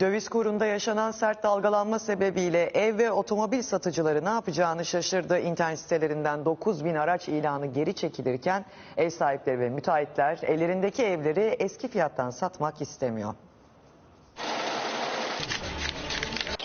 Döviz kurunda yaşanan sert dalgalanma sebebiyle ev ve otomobil satıcıları ne yapacağını şaşırdı. İnternet sitelerinden 9 bin araç ilanı geri çekilirken ev sahipleri ve müteahhitler ellerindeki evleri eski fiyattan satmak istemiyor.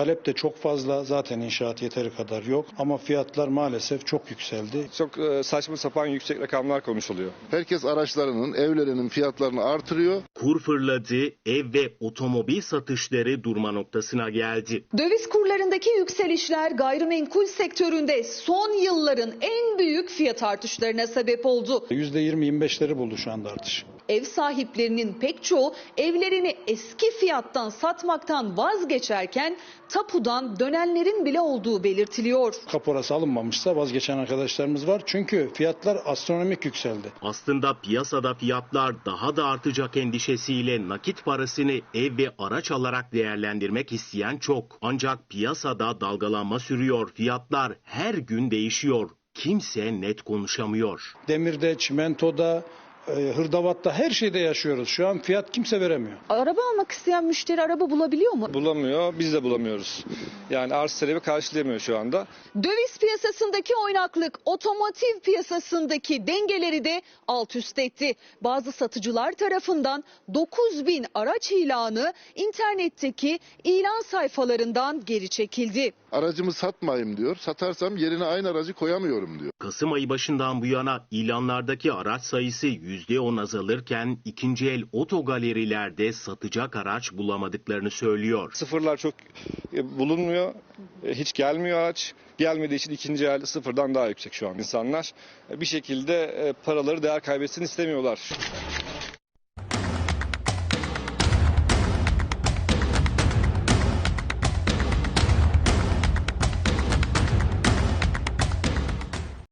Talep de çok fazla zaten inşaat yeteri kadar yok ama fiyatlar maalesef çok yükseldi. Çok e, saçma sapan yüksek rakamlar konuşuluyor. Herkes araçlarının, evlerinin fiyatlarını artırıyor. Kur fırladı, ev ve otomobil satışları durma noktasına geldi. Döviz kurlarındaki yükselişler gayrimenkul sektöründe son yılların en büyük fiyat artışlarına sebep oldu. %20-25'leri buldu şu anda artış. Ev sahiplerinin pek çoğu evlerini eski fiyattan satmaktan vazgeçerken tapudan dönenlerin bile olduğu belirtiliyor. Kaporası alınmamışsa vazgeçen arkadaşlarımız var. Çünkü fiyatlar astronomik yükseldi. Aslında piyasada fiyatlar daha da artacak endişesiyle nakit parasını ev ve araç alarak değerlendirmek isteyen çok. Ancak piyasada dalgalanma sürüyor. Fiyatlar her gün değişiyor. Kimse net konuşamıyor. Demirde, çimentoda, e, hırdavatta her şeyde yaşıyoruz. Şu an fiyat kimse veremiyor. Araba almak isteyen müşteri araba bulabiliyor mu? Bulamıyor, biz de bulamıyoruz. Yani arz talebi karşılayamıyor şu anda. Döviz piyasasındaki oynaklık otomotiv piyasasındaki dengeleri de alt üst etti. Bazı satıcılar tarafından 9 bin araç ilanı internetteki ilan sayfalarından geri çekildi. Aracımı satmayayım diyor. Satarsam yerine aynı aracı koyamıyorum diyor. Kasım ayı başından bu yana ilanlardaki araç sayısı %10 azalırken ikinci el otogalerilerde satacak araç bulamadıklarını söylüyor. Sıfırlar çok e, bulunmuyor, e, hiç gelmiyor araç. Gelmediği için ikinci el sıfırdan daha yüksek şu an insanlar. E, Bir şekilde paraları değer kaybetsin istemiyorlar.